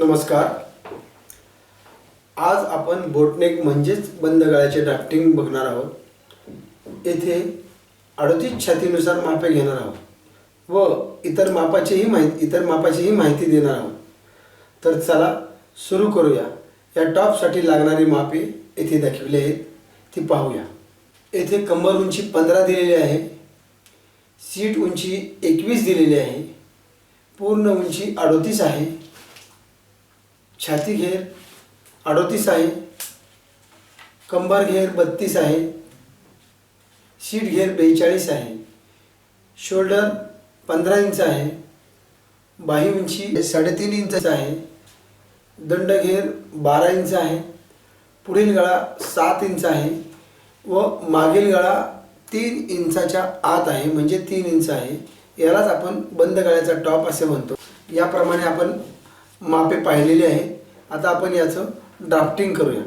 नमस्कार. आज आपण बोटनेक म्हणजेच बंद गळ्याचे ड्राफ्टिंग बघणार आहोत. येथे अडतीस छातीनुसार मापे घेणार आहोत. व इतर मापाचीही माहिती इतर मापाचीही माहिती देणार आहोत. तर चला सुरू करूया. या टॉपसाठी लागणारी मापे येथे दाखवली आहेत. ती पाहूया. येथे कंबर उंची पंधरा दिलेली आहे. सीट उंची एकवीस दिलेली आहे. पूर्ण उंची अडोतीस आहे. छाती घेर अडोतीस आहे. कंबर घेर बत्तीस आहे. सीट घेर बेचाळीस आहे. शोल्डर पंधरा इंच आहे. बाही उंची साडेतीन इंच आहे. दंड घेर बारा इंच आहे. पुढील गळा सात इंच आहे व मागील गळा तीन इंचाच्या आत आहे म्हणजे तीन इंच आहे. यालाच आपण बंद गळ्याचा टॉप असे म्हणतो. याप्रमाणे आपण मापे पाहिलेली आहेत आता आपण याचं ड्राफ्टिंग करूया.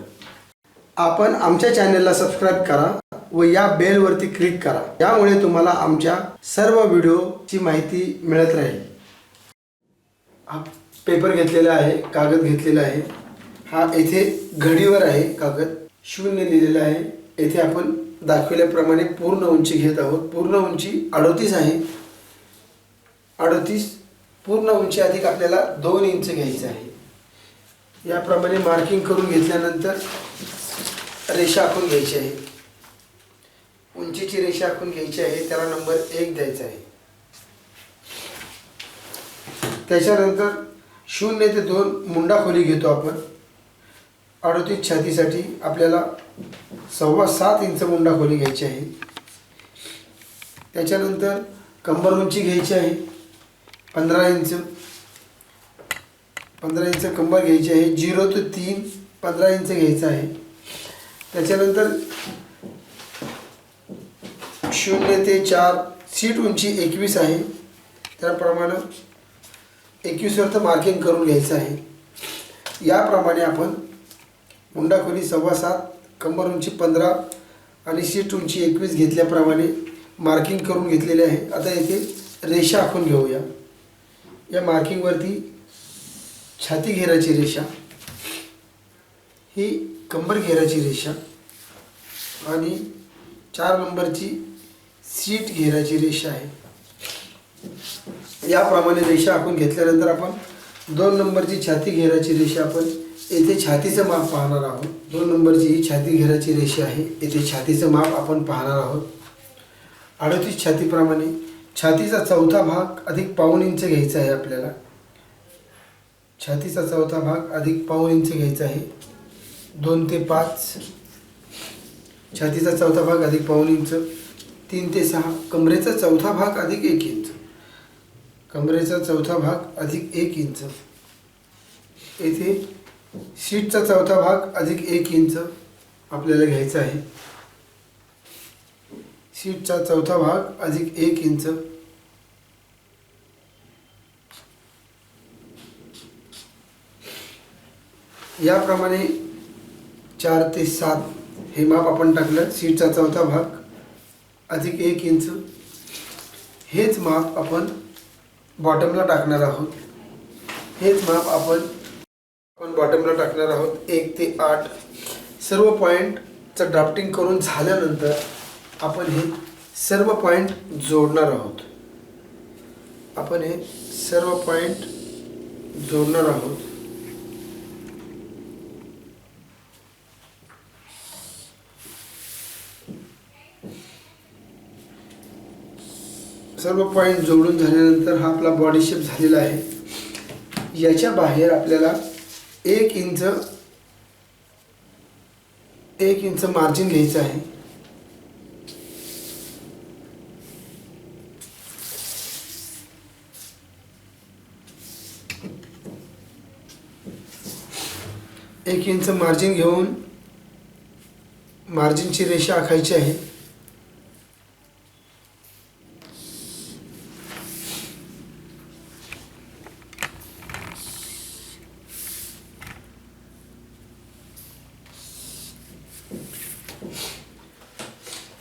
आपण आमच्या चॅनलला सबस्क्राईब करा व या बेलवरती क्लिक करा. यामुळे तुम्हाला आमच्या सर्व व्हिडिओची माहिती मिळत राहील. हा पेपर घेतलेला आहे कागद घेतलेला आहे. हा येथे घडीवर आहे कागद शून्य लिहिलेला आहे. येथे आपण दाखवल्याप्रमाणे पूर्ण उंची घेत आहोत. पूर्ण उंची अडोतीस आहे. अडोतीस पूर्ण उंची अधिक आपल्याला दोन इंच घ्यायचं आहे. याप्रमाणे मार्किंग करून घेतल्यानंतर रेषा आखून घ्यायची आहे. उंचीची रेषा आखून घ्यायची आहे त्याला नंबर एक द्यायचा आहे. त्याच्यानंतर शून्य ते दोन मुंडा खोली घेतो आपण. अडोतीस छातीसाठी आपल्याला सव्वा सात इंच मुंडा खोली घ्यायची आहे. त्याच्यानंतर कंबर उंची घ्यायची आहे. पंधरा इंच पंधरा इंच कंबर घ्यायची आहे. झिरो ते तीन पंधरा इंच घ्यायचं आहे. त्याच्यानंतर शून्य ते चार सीट उंची एकवीस आहे. त्याप्रमाणे एकवीसवर तर मार्किंग करून घ्यायचं आहे. याप्रमाणे आपण मुंडा खोली सव्वा सात कंबर उंची पंधरा आणि सीट उंची एकवीस घेतल्याप्रमाणे मार्किंग करून घेतलेले आहे. आता येथे रेषा आखून घेऊया. या मार्किंगवरती छाती घेराची रेषा ही कंबर घेराची रेषा आणि चार नंबरची सीट घेराची रेषा आहे. याप्रमाणे रेषा आपण घेतल्यानंतर आपण दोन नंबरची छाती घेराची रेषा आपण येथे छातीचं माप पाहणार आहोत. दोन नंबरची ही छाती घेराची रेषा आहे. येथे छातीचं माप आपण पाहणार आहोत. अडतीस छातीप्रमाणे छातीचा चौथा भाग अधिक पाऊन इंच घ्यायचा आहे आपल्याला. छातीचा चौथा भाग अधिक पाऊन इंच घ्यायचा आहे. दोन ते पाच. छातीचा चौथा भाग अधिक पाऊन इंच. तीन ते सहा. कमरेचा चौथा भाग अधिक एक इंच. कमरेचा चौथा भाग अधिक एक इंच. येथे सीटचा चौथा भाग अधिक एक इंच आपल्याला घ्यायचा आहे. सीटचा चौथा भाग अधिक एक इंच. याप्रमाणे चार ते सात हे माप आपण टाकलं. सीटचा चौथा भाग अधिक एक इंच. हेच माप आपण बॉटमला टाकणार आहोत. हेच माप आपण आपण बॉटमला टाकणार आहोत. एक ते आठ. सर्व पॉईंटचं ड्राफ्टिंग करून झाल्यानंतर आपण हे सर्व पॉईंट जोडणार आहोत. आपण हे सर्व पॉईंट जोडणार आहोत. सर्व पॉईंट जोडून झाल्यानंतर हा आपला बॉडी शेप झालेला आहे. याच्या बाहेर आपल्याला एक इंच एक इंच मार्जिन घ्यायचं आहे. एक इंच मार्जिन घेऊन मार्जिनची रेषा आखायची आहे.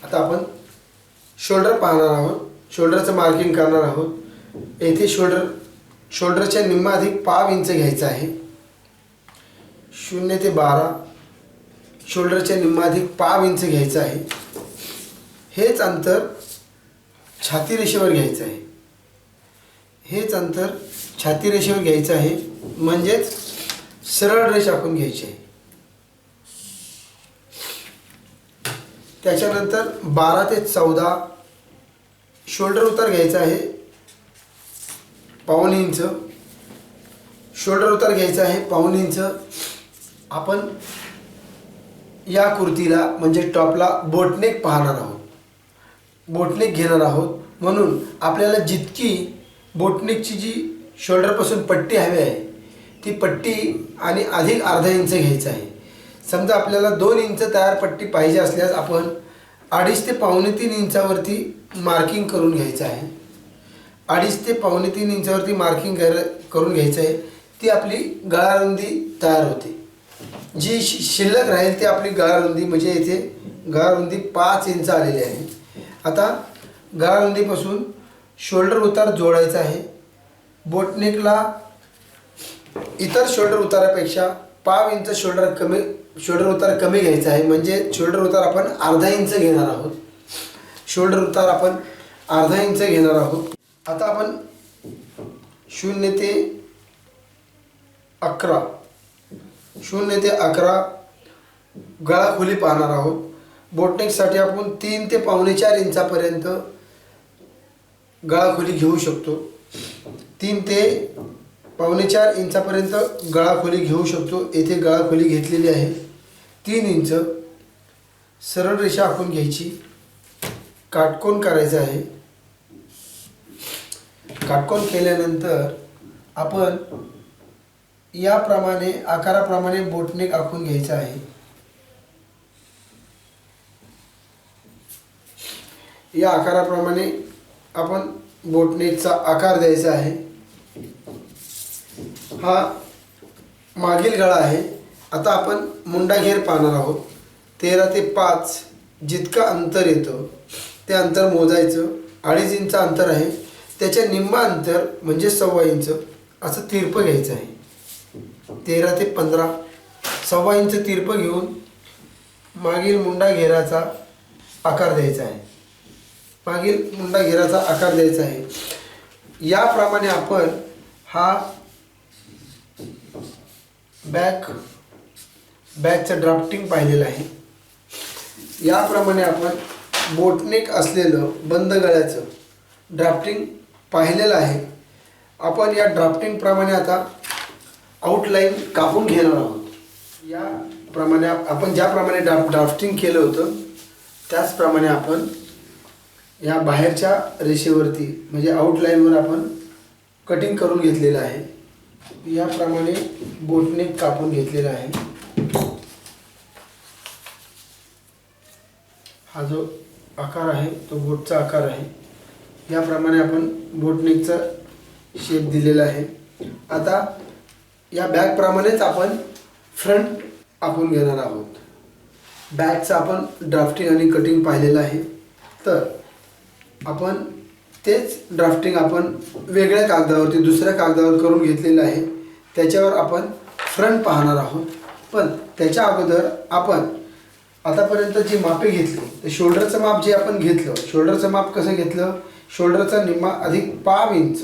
आता आपण शोल्डर पाहणार आहोत. शोल्डरचं मार्किंग करणार आहोत. येथे शोल्डर शोल्डरच्या निम्मा अधिक पाव इंच घ्यायचं आहे. शून्य ते बारा. शोल्डरच्या निम्माधिक पाव इंच घ्यायचं आहे. हेच अंतर छाती रेषेवर घ्यायचं आहे. हेच अंतर छाती रेषेवर घ्यायचं आहे. म्हणजेच सरळ रेष आपण घ्यायची आहे. त्याच्यानंतर बारा ते चौदा. शोल्डर उतार घ्यायचा आहे. पाऊन इंच. शोल्डर उतार घ्यायचा आहे. पाऊन इंच. आपण या कुर्तीला म्हणजे टॉपला बोटनेक पाहणार आहोत. बोटनेक घेणार आहोत. म्हणून आपल्याला जितकी बोटनेकची जी शोल्डरपासून पट्टी हवी आहे ती पट्टी आणि अधिक अर्धा इंच घ्यायचं आहे. समजा आपल्याला दोन इंच तयार पट्टी पाहिजे असल्यास आपण अडीच ते पावणे तीन इंचावरती मार्किंग करून घ्यायचं आहे. अडीच ते पावणे तीन इंचावरती मार्किंग कर करून घ्यायचं आहे. ती आपली गळारुंदी तयार होते. जी शि शिल्लक राहील ती आपली गळारुंदी म्हणजे इथे गळारुंदी पाच इंच आलेली आहे. आता गळारुंदीपासून शोल्डर उतार जोडायचा आहे. बोटनेकला इतर शोल्डर उतारापेक्षा पाव इंच शोल्डर कमी शोल्डर उतार कमी घ्यायचा आहे. म्हणजे शोल्डर उतार आपण अर्धा इंच घेणार आहोत. शोल्डर उतार आपण अर्धा इंच घेणार आहोत. आता आपण शून्य ते अकरा शून्य ते अकरा गळा खोली पाहणार आहोत. बोटनेकसाठी आपण तीन ते पावणे चार इंचापर्यंत गळा खोली घेऊ शकतो. तीन ते पावणे चार इंचापर्यंत गळा खोली घेऊ शकतो. येथे गळा खोली घेतलेली आहे. तीन इंच सरळ रेषा आखून घ्यायची. काटकोन करायचं आहे. काटकोन केल्यानंतर आपण याप्रमाणे आकाराप्रमाणे बोटनेक आखून घ्यायचं आहे. या आकाराप्रमाणे आपण बोटनेकचा आकार द्यायचा आहे. हा मागील गळा आहे. आता आपण मुंडा घेर पाहणार आहोत. तेरा ते पाच जितकं अंतर येतं ते अंतर मोजायचं. अडीच इंच अंतर आहे. त्याच्या निम्मा अंतर म्हणजे सव्वा इंच असं तिरपं घ्यायचं आहे. तेरा ते पंधरा. सव्वा इंच तिरपं घेऊन मागील मुंडा घेराचा आकार द्यायचा आहे. मागील मुंडा घेराचा आकार द्यायचा आहे. याप्रमाणे आपण हा बॅक बॅकचं ड्राफ्टिंग पाहिलेलं आहे. याप्रमाणे आपण बोटनेक असलेलं बंद गळ्याचं ड्राफ्टिंग पाहिलेलं आहे. आपण या ड्राफ्टिंगप्रमाणे आता आउटलाईन कापून घेणार आहोत. याप्रमाणे आप- आपण ज्याप्रमाणे ड्रा ड्राफ्टिंग केलं होतं त्याचप्रमाणे आपण या बाहेरच्या रेषेवरती म्हणजे आउटलाईनवर आपण कटिंग करून घेतलेलं आहे. याप्रमाणे बोटने कापून घेतलेला आहे. हा जो आकार आहे तो बोटचा आकार आहे. याप्रमाणे आपण बोटनेकचा शेप दिलेला आहे. आता या बॅगप्रमाणेच आपण फ्रंट आपण घेणार आहोत. बॅगचं आपण ड्राफ्टिंग आणि कटिंग पाहिलेलं आहे. तर आपण तेच ड्राफ्टिंग आपण वेगळ्या कागदावरती दुसऱ्या कागदावर करून घेतलेलं आहे. त्याच्यावर आपण फ्रंट पाहणार आहोत. पण त्याच्या अगोदर आपण आतापर्यंत जी मापे घेतली तर शोल्डरचं माप जे आपण घेतलं शोल्डरचं माप कसं घेतलं? शोल्डरचा निम्मा अधिक पाव इंच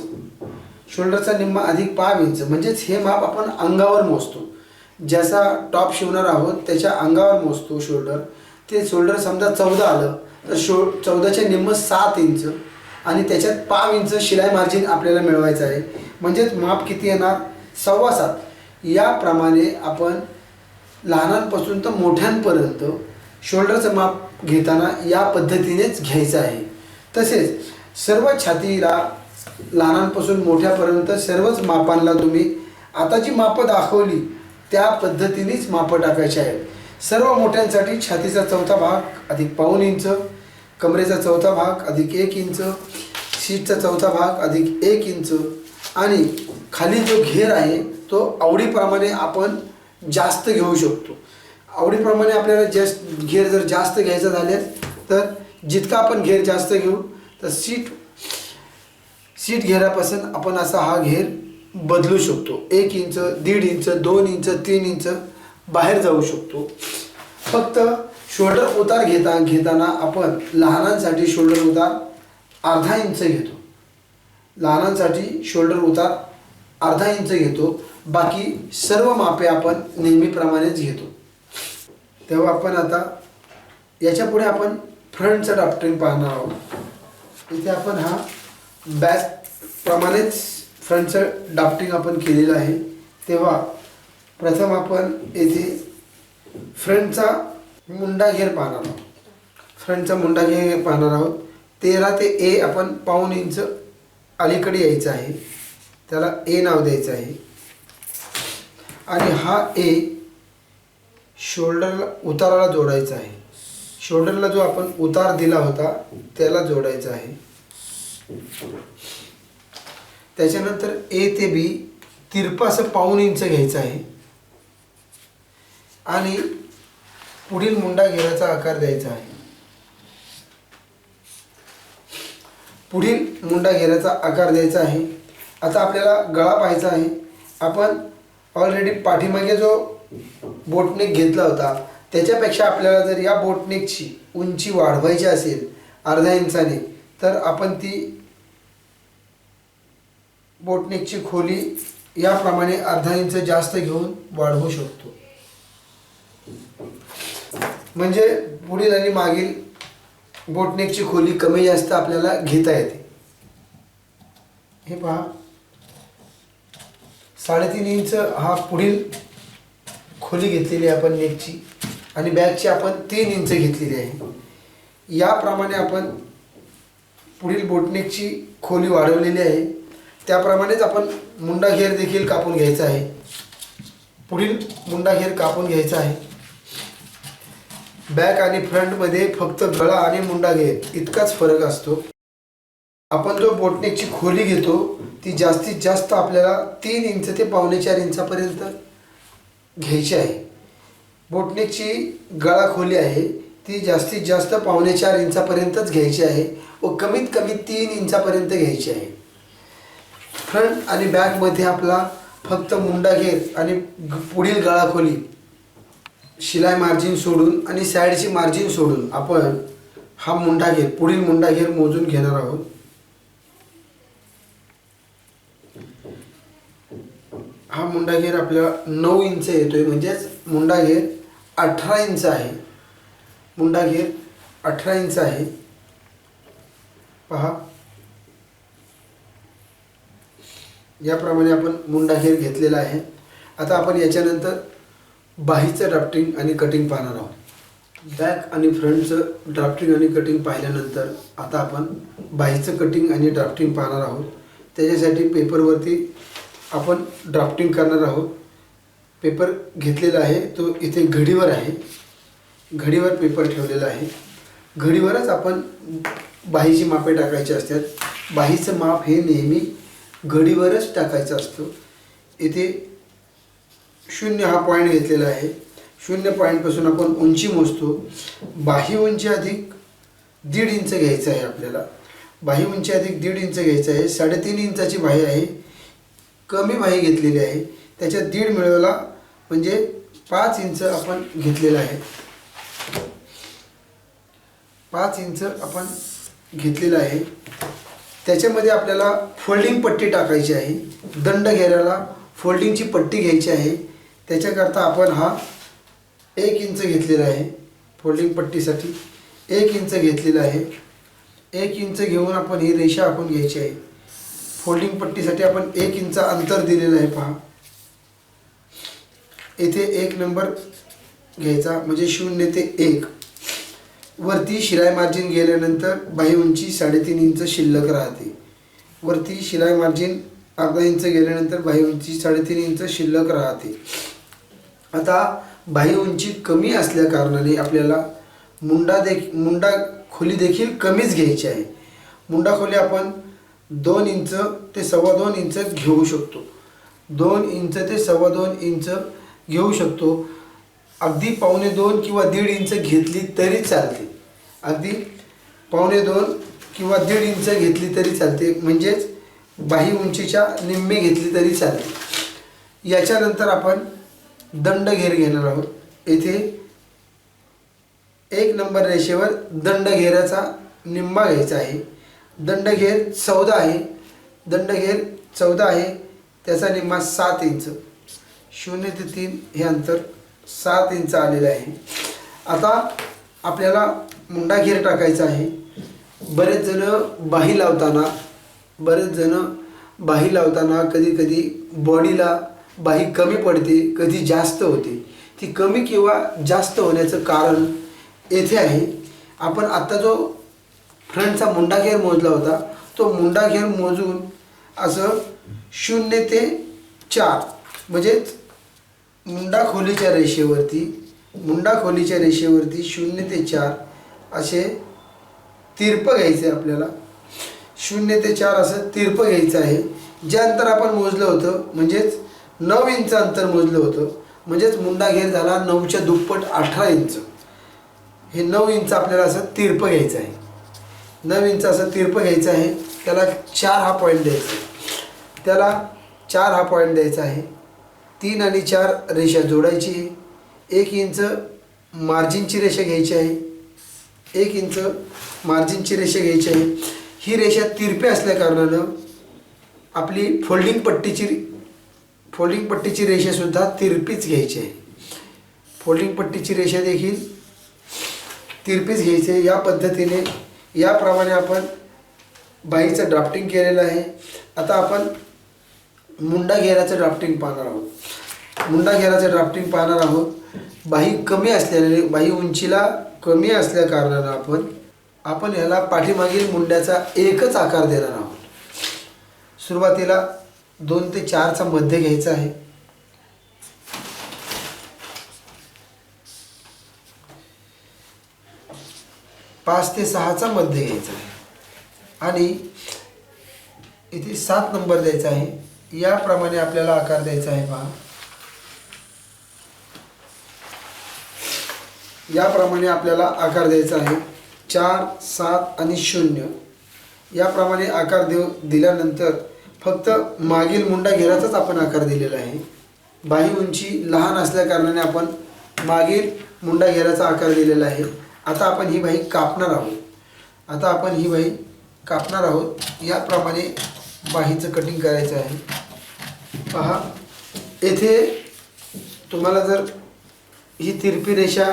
शोल्डरचा निम्मा अधिक पाव इंच म्हणजेच हे माप आपण अंगावर मोजतो. ज्याचा टॉप शिवणार आहोत त्याच्या अंगावर मोजतो शोल्डर. ते शोल्डर समजा चौदा आलं तर शो चौदाच्या निम्म सात इंच आणि त्याच्यात पाव इंच शिलाई मार्जिन आपल्याला मिळवायचं आहे. म्हणजेच माप किती येणार? सव्वा सात. याप्रमाणे आपण लहानांपासून तर मोठ्यांपर्यंत शोल्डरचं माप घेताना या पद्धतीनेच घ्यायचं आहे. तसेच सर्व छातीला लहानांपासून मोठ्यापर्यंत सर्वच मापांना तुम्ही आता जी मापं दाखवली त्या पद्धतीनेच मापं टाकायची आहेत. सर्व मोठ्यांसाठी छातीचा चौथा भाग अधिक पाऊण इंच कमरेचा चौथा भाग अधिक एक इंच सीटचा चौथा भाग अधिक एक इंच आणि खाली जो घेर आहे तो आवडीप्रमाणे आपण जास्त घेऊ शकतो. आवडीप्रमाणे आपल्याला जास्त घेर जर जास्त घ्यायचं झाल्यास तर जितका आपण घेर जास्त घेऊ तर सीट सीट घेरापासून आपण असा हा घेर बदलू शकतो. एक इंच दीड इंच दोन इंच तीन इंच बाहेर जाऊ शकतो. फक्त शोल्डर उतार घेता घेताना आपण लहानांसाठी शोल्डर उतार अर्धा इंच घेतो. लहानांसाठी शोल्डर उतार अर्धा इंच घेतो. बाकी सर्व मापे आपण नेहमीप्रमाणेच घेतो. तेव्हा आपण आता याच्यापुढे आपण फ्रंटचं डॉक्टरिंग पाहणार आहोत. इथे आपण हा बॅक प्रमाणेच फ्रंटचं डाफ्टिंग आपण केलेलं आहे. तेव्हा प्रथम आपण येथे फ्रंटचा मुंडा घेर पाहणार आहोत. फ्रंटचा मुंडा घेर पाहणार आहोत. तेरा ते ए आपण पाऊन इंच अलीकडे यायचं आहे. त्याला ए नाव द्यायचं आहे. आणि हा ए शोल्डरला उताराला जोडायचा आहे. शोल्डरला जो आपण उतार दिला होता त्याला जोडायचा आहे. त्याच्यानंतर ए ते बी तिरपा असं पाऊन इंच घ्यायचं आहे. आणि पुढील मुंडा घेराचा आकार द्यायचा आहे. पुढील मुंडा घेराचा आकार द्यायचा आहे. आता आपल्याला गळा पाहायचा आहे. आपण ऑलरेडी पाठीमागे जो बोटनेक घेतला होता त्याच्यापेक्षा आपल्याला जर या बोटनेकची उंची वाढवायची असेल अर्धा इंचाने तर आपण ती बोटनेकची खोली याप्रमाणे अर्धा इंच जास्त घेऊन वाढवू शकतो. म्हणजे पुढील आणि मागील बोटनेकची खोली कमी जास्त आपल्याला घेता येते. हे पहा. साडेतीन इंच हा पुढील खोली घेतलेली आहे आपण नेकची आणि बॅगची आपण तीन इंच घेतलेली आहे. याप्रमाणे आपण पुढील बोटनेकची खोली वाढवलेली आहे. त्याप्रमाणेच आपण मुंडा घेर देखील कापून घ्यायचा आहे. पुढील मुंडा घेर कापून घ्यायचा आहे. बॅक आणि फ्रंटमध्ये फक्त गळा आणि मुंडा घेर इतकाच फरक असतो. आपण जो बोटनेकची खोली घेतो ती जास्तीत जास्त आपल्याला तीन इंच ते पावणे चार इंचापर्यंत घ्यायची आहे. बोटनेकची गळा खोली आहे ती जास्तीत जास्त पावणे चार इंचापर्यंतच घ्यायची आहे व कमीत कमी तीन इंचापर्यंत घ्यायची आहे. फ्रंट आणि बॅकमध्ये आपला फक्त मुंडा घेत आणि पुढील गळाखोली. शिलाई मार्जिन सोडून आणि साईडची मार्जिन सोडून आपण हा मुंडा घेर पुढील मुंडा घेर मोजून घेणार आहोत. हा मुंडा घेर आपल्याला नऊ इंच येतोय म्हणजेच मुंडा घेर अठरा इंच आहे. मुंडा घेर अठरा इंच आहे. पहा. याप्रमाणे आपण मुंडा घेर घेतलेला आहे. आता आपण याच्यानंतर बाहीचं ड्राफ्टिंग आणि कटिंग पाहणार आहोत. बॅक आणि फ्रंटचं ड्राफ्टिंग आणि कटिंग पाहिल्यानंतर आता आपण बाहीचं कटिंग आणि ड्राफ्टिंग पाहणार आहोत. त्याच्यासाठी पेपरवरती आपण ड्राफ्टिंग करणार आहोत. पेपर घेतलेला आहे तो इथे घडीवर आहे. घडीवर पेपर ठेवलेला आहे. घडीवरच आपण बाहीची मापे टाकायची असतात. बाहीचं माप हे नेहमी घडीवरच टाकायचा असतो. इथे शून्य हा पॉईंट घेतलेला आहे. शून्य पॉईंटपासून आपण उंची मोजतो. बाही उंची अधिक दीड इंच घ्यायचं आहे आपल्याला. बाही उंची अधिक दीड इंच घ्यायचं आहे. साडेतीन इंचाची बाही आहे. कमी बाही घेतलेली आहे. त्याच्यात दीड मिळवला म्हणजे पाच इंच आपण घेतलेलं आहे. पाच इंच आपण घेतलेलं आहे. त्याच्यामध्ये आपल्याला फोल्डिंग पट्टी टाकायची आहे. दंड घेऱ्याला फोल्डिंगची पट्टी घ्यायची आहे. त्याच्याकरता आपण हा एक इंच घेतलेला आहे फोल्डिंग पट्टीसाठी. एक इंच घेतलेला आहे. एक इंच घेऊन आपण ही रेषा आपण घ्यायची आहे. फोल्डिंग पट्टीसाठी आपण एक इंच अंतर दिलेलं आहे पहा. येथे एक नंबर घ्यायचा म्हणजे शून्य ते एक. वरती शिलाई मार्जिन गेल्यानंतर बाही उंची साडेतीन इंच शिल्लक राहते. वरती शिलाई मार्जिन अर्धा इंच गेल्यानंतर बाही उंची साडेतीन इंच शिल्लक राहते. आता बाही उंची कमी असल्या कारणाने आपल्याला मुंडा देख मुंडा खोली देखील कमीच घ्यायची आहे. मुंडा खोली आपण दोन इंच ते सव्वा दोन इंच घेऊ शकतो. दोन इंच ते सव्वा दोन इंच घेऊ शकतो. अगदी पावणे दोन किंवा दीड इंच घेतली तरी चालते. अगदी पावणे दोन किंवा दीड इंच घेतली तरी चालते. म्हणजेच बाही उंचीच्या निम्मे घेतली तरी चालते. याच्यानंतर आपण दंड घेर घेणार आहोत. येथे एक नंबर रेषेवर दंड घेराचा निम्मा घ्यायचा आहे. दंड घेर चौदा आहे. दंड घेर चौदा आहे. त्याचा निम्मा सात इंच. शून्य ते तीन हे अंतर सात इंच आलेला आहे. आता आपल्याला मुंडा घेर टाकायचा आहे. बरेच जण बाही लावताना बरेच जण बाही लावताना कधी कधी बॉडीला बाही कमी पडते कधी जास्त होते. ती कमी किंवा जास्त होण्याचं कारण येथे आहे. आपण आत्ता जो फ्रंटचा मुंडा घेर मोजला होता तो मुंडा घेर मोजून असं शून्य ते चार म्हणजेच मुंडा खोलीच्या रेषेवरती मुंडा खोलीच्या रेषेवरती शून्य ते चार असे तिरपं घ्यायचे आपल्याला. शून्य ते चार असं तिरपं घ्यायचं आहे. जे अंतर आपण मोजलं होतं म्हणजेच नऊ इंच अंतर मोजलं होतं. म्हणजेच मुंडा घेर झाला नऊच्या दुप्पट अठरा इंच. हे नऊ इंच आपल्याला असं तिरपं घ्यायचं आहे. नऊ इंच असं तिरपं घ्यायचं आहे. त्याला चार हा पॉईंट द्यायचा आहे. त्याला चार हा पॉईंट द्यायचा आहे. तीन आणि चार रेषा जोडायची आहे. एक इंच मार्जिनची रेषा घ्यायची आहे. एक इंच मार्जिनची रेषा घ्यायची आहे. ही रेषा तिरपी असल्याकारणानं आपली फोल्डिंग पट्टीची फोल्डिंग पट्टीची रेषासुद्धा तिरपीच घ्यायची आहे. फोल्डिंग पट्टीची रेषा देखील तिरपीच घ्यायची आहे. या पद्धतीने याप्रमाणे आपण बाईचं ड्राफ्टिंग केलेलं आहे. आता आपण मुंडा घेराचं ड्राफ्टिंग पाहणार आहोत. मुंडा घेराचं ड्राफ्टिंग पाहणार आहोत. बाही कमी असल्याने बाही उंचीला कमी असल्या कारणानं आपण आपण ह्याला पाठीमागील मुंड्याचा एकच आकार देणार आहोत. सुरुवातीला दोन ते चारचा मध्य घ्यायचा आहे. पाच ते सहाचा मध्य घ्यायचा आहे. आणि इथे सात नंबर द्यायचा आहे. याप्रमाणे आपल्याला आकार द्यायचा आहे पहा. याप्रमाणे आपल्याला आकार द्यायचा आहे. चार सात आणि शून्य. याप्रमाणे आकार देऊ दिल्यानंतर फक्त मागील मुंडा घेराचाच आपण आकार दिलेला आहे. बाही उंची लहान असल्याकारणाने आपण मागील मुंडा घेराचा आकार दिलेला आहे. आता आपण ही बाही कापणार आहोत. आता आपण ही बाही कापणार आहोत. याप्रमाणे बाहीचं कटिंग करायचं आहे. पहा येथे तुम्हाला जर ही तिरपी रेषा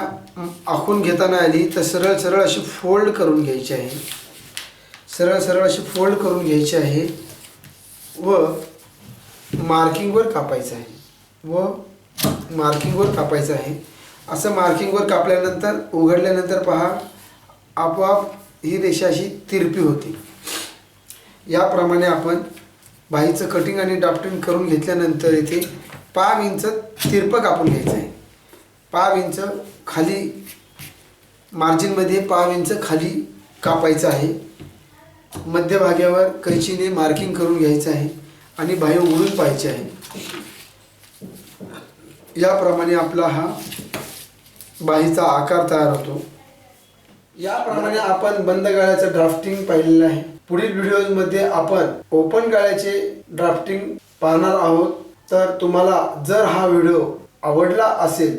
आखून घेताना आली तर सरळ सरळ अशी फोल्ड करून घ्यायची आहे. सरळ सरळ अशी फोल्ड करून घ्यायची आहे व मार्किंगवर कापायचं आहे. व मार्किंगवर कापायचं आहे. असं मार्किंगवर कापल्यानंतर उघडल्यानंतर पहा आपोआप ही रेषा अशी तिरपी होती. याप्रमाणे आपण बाहीचं कटिंग आणि ड्राफ्टिंग करून घेतल्यानंतर इथे पाव इंच तिरपं कापून घ्यायचं आहे पाव इंच खाली मार्जिनमध्ये पाव इंच खाली कापायचं आहे. मध्यभाग्यावर कैचीने मार्किंग करून घ्यायचं आहे आणि बाह्य उडून पाहायची आहे. याप्रमाणे आपला हा बाहीचा आकार तयार होतो. याप्रमाणे आपण बंद गाळ्याचं ड्राफ्टिंग पाहिलेलं आहे. पुढील व्हिडिओमध्ये आपण ओपन गाळ्याचे ड्राफ्टिंग पाहणार आहोत. तर तुम्हाला जर हा व्हिडिओ आवडला असेल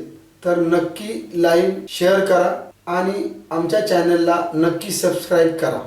तर नक्की लाईक शेअर करा आणि आमच्या चॅनलला नक्की सबस्क्राईब करा.